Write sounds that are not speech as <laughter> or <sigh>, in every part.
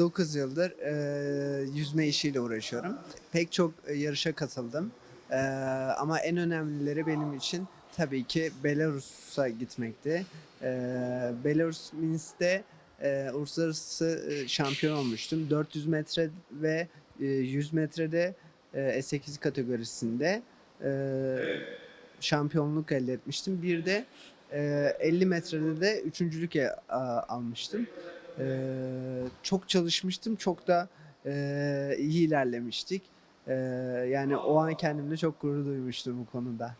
9 yıldır e, yüzme işiyle uğraşıyorum. Pek çok yarışa katıldım. E, ama en önemlileri benim için tabii ki Belarus'a gitmekti. E, Belarus Minsk'te e, uluslararası şampiyon olmuştum. 400 metre ve e, 100 metrede e, S8 kategorisinde e, şampiyonluk elde etmiştim. Bir de e, 50 metrede de üçüncülük e, almıştım. E, çok çalışmıştım, çok da e, iyi ilerlemiştik. E, yani o an kendimle çok gurur duymuştum bu konuda.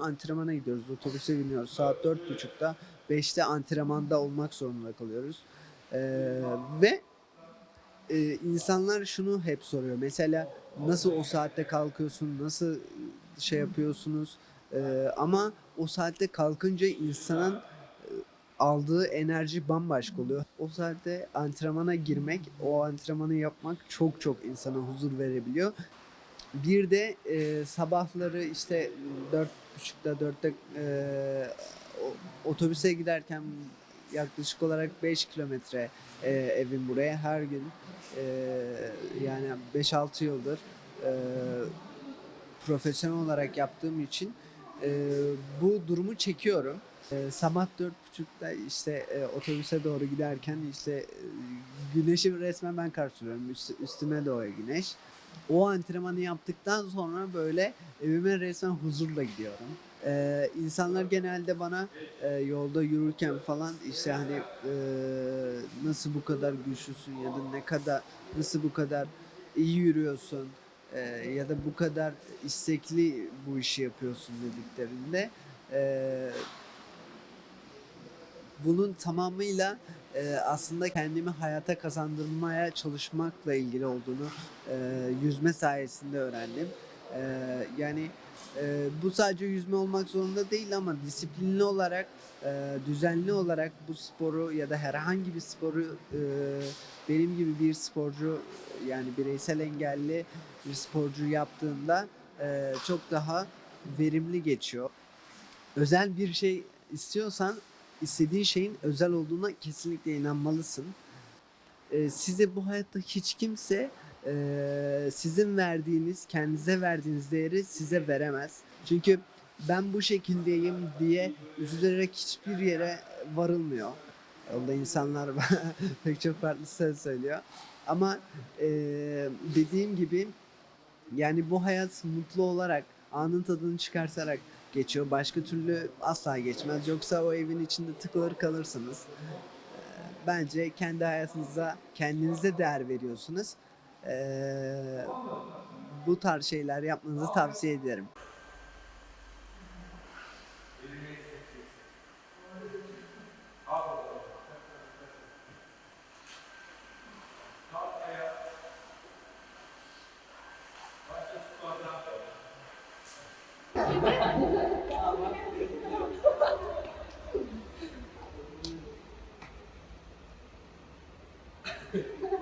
Antrenmana gidiyoruz, otobüse biniyoruz. Saat 4.30'da, 5'te antrenmanda olmak zorunda kalıyoruz. E, ve e, insanlar şunu hep soruyor. Mesela nasıl o saatte kalkıyorsun, nasıl şey yapıyorsunuz? E, ama o saatte kalkınca insanın e, aldığı enerji bambaşka oluyor. O saatte antrenmana girmek, o antrenmanı yapmak çok çok insana huzur verebiliyor. Bir de e, sabahları işte dört buçukta dörtte e, otobüse giderken yaklaşık olarak 5 kilometre e, evim buraya her gün e, yani 5-6 yıldır e, profesyonel olarak yaptığım için e, bu durumu çekiyorum. E, sabah dört buçukta işte e, otobüse doğru giderken işte e, güneşi resmen ben karşılıyorum. Üst- üstüme doğuyor güneş. O antrenmanı yaptıktan sonra böyle evime resmen huzurla gidiyorum. E, insanlar genelde bana e, yolda yürürken falan işte hani e, nasıl bu kadar güçlüsün ya da ne kadar nasıl bu kadar iyi yürüyorsun e, ya da bu kadar istekli bu işi yapıyorsun dediklerinde e, bunun tamamıyla e, aslında kendimi hayata kazandırmaya çalışmakla ilgili olduğunu e, yüzme sayesinde öğrendim. E, yani e, bu sadece yüzme olmak zorunda değil ama disiplinli olarak, e, düzenli olarak bu sporu ya da herhangi bir sporu e, benim gibi bir sporcu yani bireysel engelli bir sporcu yaptığında e, çok daha verimli geçiyor. Özel bir şey istiyorsan istediğin şeyin özel olduğuna kesinlikle inanmalısın. E, size bu hayatta hiç kimse e, sizin verdiğiniz, kendinize verdiğiniz değeri size veremez. Çünkü ben bu şekildeyim diye üzülerek hiçbir yere varılmıyor. Orada insanlar <laughs> pek çok farklı söz söylüyor. Ama e, dediğim gibi yani bu hayat mutlu olarak, anın tadını çıkartarak geçiyor. Başka türlü asla geçmez. Yoksa o evin içinde tıkılır kalırsınız. Ee, Bence kendi hayatınıza, kendinize değer veriyorsunuz. Ee, bu tarz şeyler yapmanızı tavsiye ederim. Thank you.